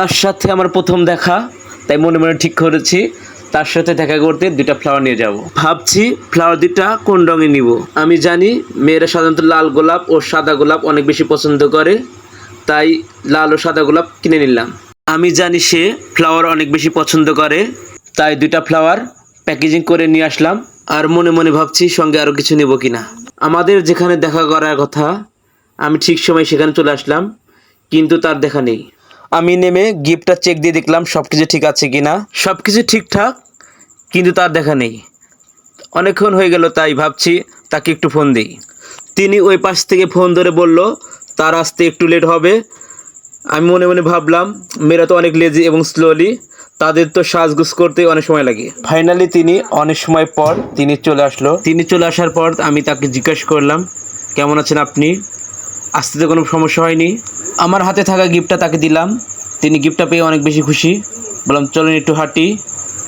তার সাথে আমার প্রথম দেখা, তাই মনে মনে ঠিক করেছি, তার সাথে দেখা করতে দুটা ফ্লাওয়ার নিয়ে যাব। ভাবছি ফ্লাওয়ার দুটা কোন রঙে নিব? আমি জানি মেয়েরা সাধারণত লাল গোলাপ ও সাদা গোলাপ অনেক বেশি পছন্দ করে, তাই লাল ও সাদা গোলাপ কিনে নিলাম। আমি জানি সে ফ্লাওয়ার অনেক বেশি পছন্দ করে, তাই দুইটা ফ্লাওয়ার প্যাকেজিং করে নিয়ে আসলাম, আর মনে মনে ভাবছি সঙ্গে আরও কিছু নেব কিনা। আমাদের যেখানে দেখা করার কথা, আমি ঠিক সময় সেখানে চলে আসলাম, কিন্তু তার দেখা নেই। আমি নেমে গিফটটা চেক দিয়ে দেখলাম সব কিছু ঠিক আছে কিনা। সব কিছু ঠিকঠাক কিন্তু তার দেখা নেই। অনেকক্ষণ হয়ে গেল তাই ভাবছি তাকে একটু ফোন দিই। তিনি ওই পাশ থেকে ফোন ধরে বলল তার আসতে একটু লেট হবে। আমি মনে মনে ভাবলাম মেয়েরা তো অনেক লেজি এবং স্লোলি তাদের তো সাজগুজ করতে অনেক সময় লাগে। ফাইনালি তিনি অনেক সময় পর তিনি চলে আসলো। তিনি চলে আসার পর আমি তাকে জিজ্ঞাসা করলাম কেমন আছেন আপনি? আসতে তো কোনো সমস্যা হয়নি? আমার হাতে থাকা গিফটটা তাকে দিলাম। তিনি গিফটটা পেয়ে অনেক বেশি খুশি। বললাম, চলেন একটু হাঁটি।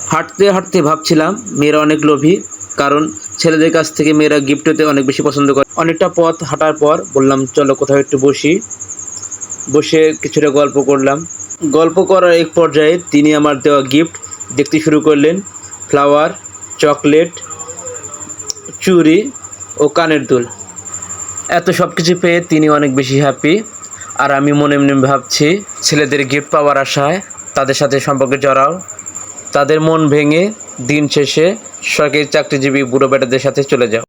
হাঁটতে হাঁটতে ভাবছিলাম, মেয়েরা অনেক লোভী, কারণ ছেলেদের কাছ থেকে মেয়েরা গিফট হতে অনেক বেশি পছন্দ করে। অনেকটা পথ হাঁটার পর বললাম, চলো কোথাও একটু বসি। বসে কিছুটা গল্প করলাম। গল্প করার এক পর্যায়ে তিনি আমার দেওয়া গিফট দেখতে শুরু করলেন। ফ্লাওয়ার চকলেট চুরি ও কানের দুল। এত সব কিছু পেয়ে তিনি অনেক বেশি হ্যাপি আর আমি মনে মনে ভাবছি, ছেলেদের গিফট পাওয়ার আশায় তাদের সাথে সম্পর্কে জড়াও। তাদের মন ভেঙে দিন শেষে সরকারি চাকরিজীবী বুড়ো বেটাদের সাথে চলে যাও।